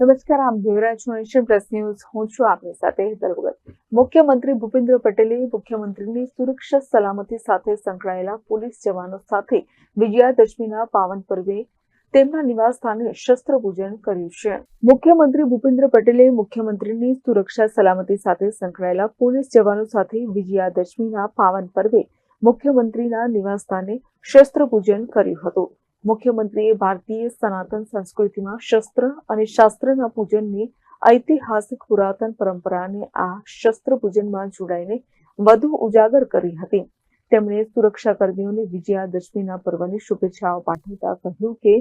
નમસ્કાર, આમ દેવરાજ છો નેશન પ્લસ ન્યૂઝ. હું છું આપની સાથે ભગત. મુખ્યમંત્રી ભૂપેન્દ્ર પટેલે મુખ્યમંત્રીની સુરક્ષા સલામતી સાથે સંકળાયેલા પોલીસ જવાનો સાથે વિજયાદશમીના પાવન પર્વે તેમના નિવાસ સ્થાને શસ્ત્ર કર્યું છે. મુખ્યમંત્રી ભૂપેન્દ્ર પટેલે મુખ્યમંત્રીની સુરક્ષા સલામતી સાથે સંકળાયેલા પોલીસ જવાનો સાથે વિજયાદશમીના પાવન પર્વે મુખ્યમંત્રીના નિવાસ સ્થાને શસ્ત્ર કર્યું હતું. મુખ્યમંત્રીએ ભારતીય સનાતન સંસ્કૃતિમાં શસ્ત્ર અને શાસ્ત્રના પૂજનની ઐતિહાસિક પુરાતન પરંપરાને આ શસ્ત્ર પૂજનમાં જોડાઈને વધુ ઉજાગર કરી હતી. તેમણે સુરક્ષા કર્મીઓને વિજયાદશમીના પર્વની શુભેચ્છાઓ પાઠવતા કહ્યું કે,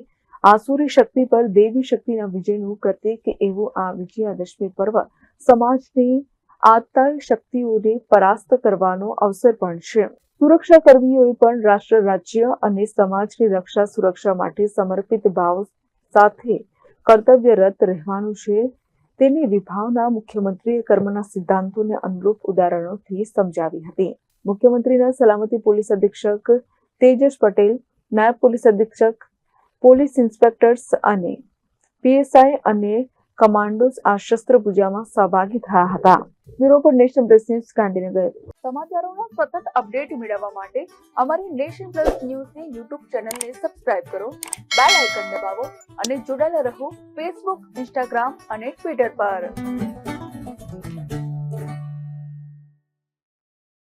આસુરી શક્તિ પર દેવી શક્તિના વિજયનું પ્રતીક એવું આ વિજયાદશમી પર્વ સમાજની આત્તાય શક્તિઓને પરાસ્ત કરવાનો અવસર પણ છે. સુરક્ષા કર્મીઓએ પણ રાષ્ટ્ર, રાજ્ય અને સમાજની રક્ષા, સુરક્ષા માટે સમર્પિત ભાવ સાથે કર્તવ્યરત રહેવાનું છે. તેની વિભાવના મુખ્યમંત્રીએ કર્મના સિદ્ધાંતોને અનુરૂપ ઉદાહરણોથી સમજાવી હતી. મુખ્યમંત્રીના સલામતી પોલીસ અધિક્ષક તેજસ પટેલ, નાયબ પોલીસ અધિક્ષક, પોલીસ ઇન્સ્પેક્ટર્સ અને પીએસઆઈ અને કમાન્ડોઝ આ શસ્ત્ર પૂજામાં સહભાગી થયા હતા. બ્યુરો પર નેશન પ્લસ ન્યૂઝ ગાંધીનગર સમાચારોના સતત અપડેટ મેળવવા માટે અમારી નેશન પ્લસ ન્યૂઝની યુટ્યુબ ચેનલને સબસ્ક્રાઇબ કરો, બેલ આઇકન દબાવો અને જોડાયેલા રહો ફેસબુક ઇન્સ્ટાગ્રામ અને ટ્વિટર પર.